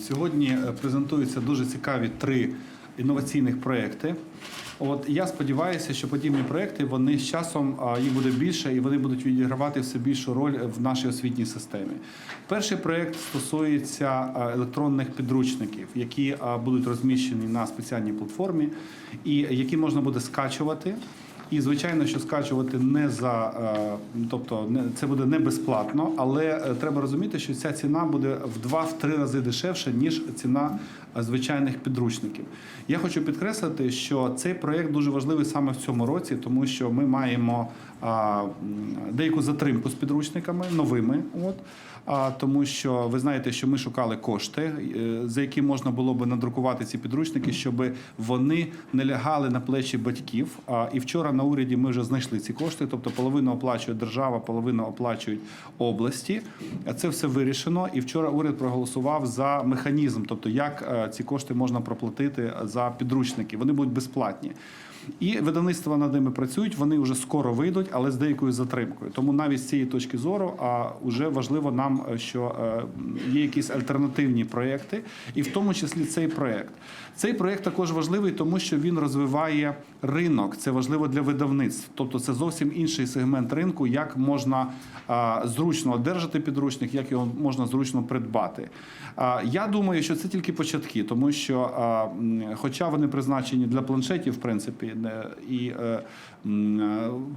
Сьогодні е, презентуються дуже цікаві три інноваційних проекти. От я сподіваюся, що подібні проекти вони з часом їх буде більше і вони будуть відігравати все більшу роль в нашій освітній системі. Перший проект стосується електронних підручників, які будуть розміщені на спеціальній платформі, і які можна буде скачувати. І звичайно, що скачувати не за, е, тобто це буде не безплатно, але е, треба розуміти, що ця ціна буде в 2-3 рази дешевше ніж ціна е, звичайних підручників. Я хочу підкреслити, що цей проект дуже важливий саме в цьому році, тому що ми маємо деяку затримку з підручниками новими. От а тому, що ви знаєте, що ми шукали кошти, е, за які можна було би надрукувати ці підручники, щоб вони не лягали на плечі батьків. А і вчора на уряді ми вже знайшли ці кошти, тобто половину оплачує держава, половину оплачують області. Це все вирішено. І вчора уряд проголосував за механізм, тобто як е, ці кошти можна проплатити за підручники. Вони будуть безплатні. І видавництва над ними працюють. Вони вже скоро вийдуть, але з деякою затримкою. Тому навіть з цієї точки зору, а вже важливо нам, е, що е, є якісь альтернативні проекти, і в тому числі цей проект. Цей проект також важливий, тому що він розвиває ринок. Це важливо для видавництв. Тобто, це зовсім інший сегмент ринку, як можна зручно одержати підручник, як його можна зручно придбати. Я думаю, що це тільки початки, тому що, хоча вони призначені для планшетів, в принципі, і е, е,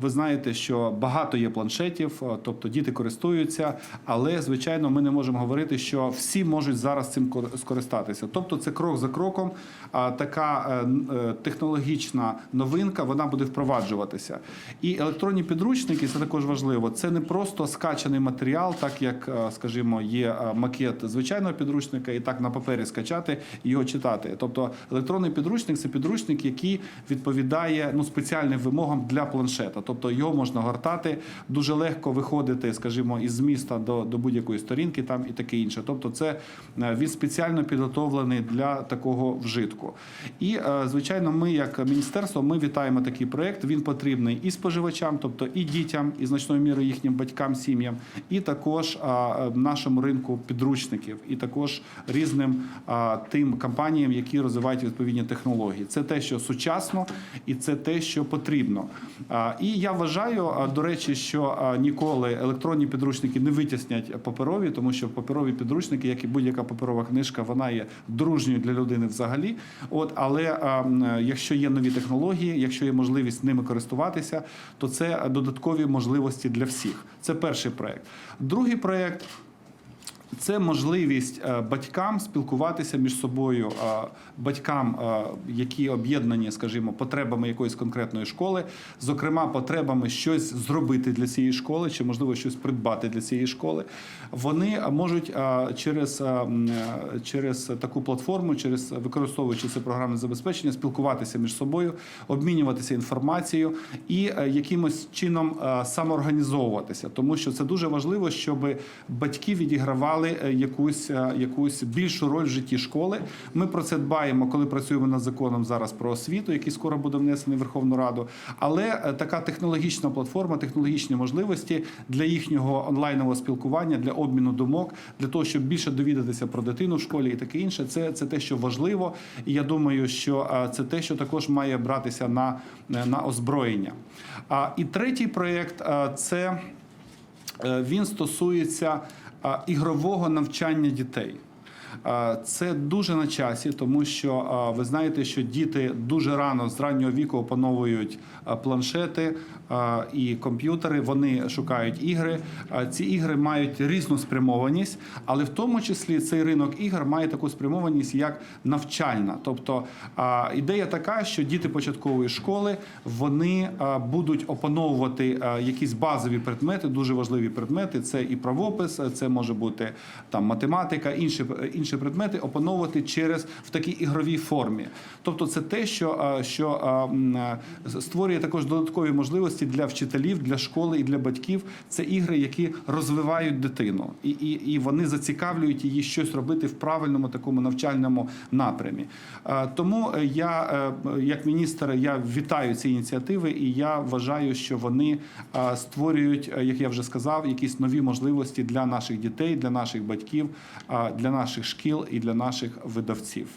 ви знаєте, що багато є планшетів, е, тобто діти користуються, але звичайно, ми не можемо говорити, що всі можуть зараз цим кор- скористатися. Тобто, це крок за кроком. А така е, е, технологічна новинка вона буде впроваджуватися. І електронні підручники це також важливо. Це не просто скачаний матеріал, так як, е, скажімо, є е, макет звичайного підручника, і так на папері скачати і його читати. Тобто електронний підручник це підручник, який відповідає ну спеціальним вимогам для планшета. Тобто його можна гортати, дуже легко виходити, скажімо, із міста до, до будь-якої сторінки, там і таке інше. Тобто, це е, він спеціально підготовлений для такого вжитку. І е, звичайно, ми, як міністерство, ми вітаємо такий проект. Він потрібний і споживачам, тобто і дітям, і значною мірою їхнім батькам, сім'ям, і також е, нашому ринку підручників, і також різним тим компаніям, які розвивають відповідні технології. Це те, що сучасно, і це те, що потрібно. І я вважаю, до речі, що ніколи електронні підручники не витіснять паперові, тому що паперові підручники, як і будь-яка паперова книжка, вона є дружньою для людини взагалі. От, але якщо є нові технології, якщо є можливість ними користуватися, то це додаткові можливості для всіх. Це перший проект. Другий проект. Це можливість е, батькам спілкуватися між собою, е, батькам, е, які об'єднані, скажімо, потребами якоїсь конкретної школи, зокрема, потребами щось зробити для цієї школи, чи можливо щось придбати для цієї школи. Вони можуть через, через таку платформу, через використовуючи це програмне забезпечення, спілкуватися між собою, обмінюватися інформацією і якимось чином самоорганізовуватися, тому що це дуже важливо, щоб батьки відігравали е, якусь, е, якусь більшу роль в житті школи. Ми про це дбаємо, коли працюємо над законом зараз про освіту, який скоро буде внесений в Верховну Раду. Але е, така технологічна платформа, технологічні можливості для їхнього онлайнового спілкування, для обміну думок, для того, щоб більше довідатися про дитину в школі і таке інше. Це, це те, що важливо. І я думаю, що це те, що також має братися на, на озброєння. А і третій проєкт це. Е, Він стосується ігрового навчання дітей. А, Це дуже на часі, тому що ви знаєте, що діти дуже рано з раннього віку опановують планшети і комп'ютери. Вони шукають ігри. Ці ігри мають різну спрямованість, але в тому числі цей ринок ігор має таку спрямованість як навчальна. Тобто ідея така, що діти початкової школи вони будуть опановувати якісь базові предмети, дуже важливі предмети. Це і правопис, це може бути там математика, інші інші предмети опановувати через в такій ігровій формі. Тобто, це те, що, що створює також додаткові можливості для вчителів, для школи і для батьків. Це ігри, які розвивають дитину, і, і, і вони зацікавлюють її щось робити в правильному такому навчальному напрямі. Тому е, я, е, як міністр, я вітаю ці ініціативи, і я вважаю, що вони створюють, е, як я вже сказав, якісь нові можливості для наших дітей, для наших батьків, для наших шкіл і для наших видавців.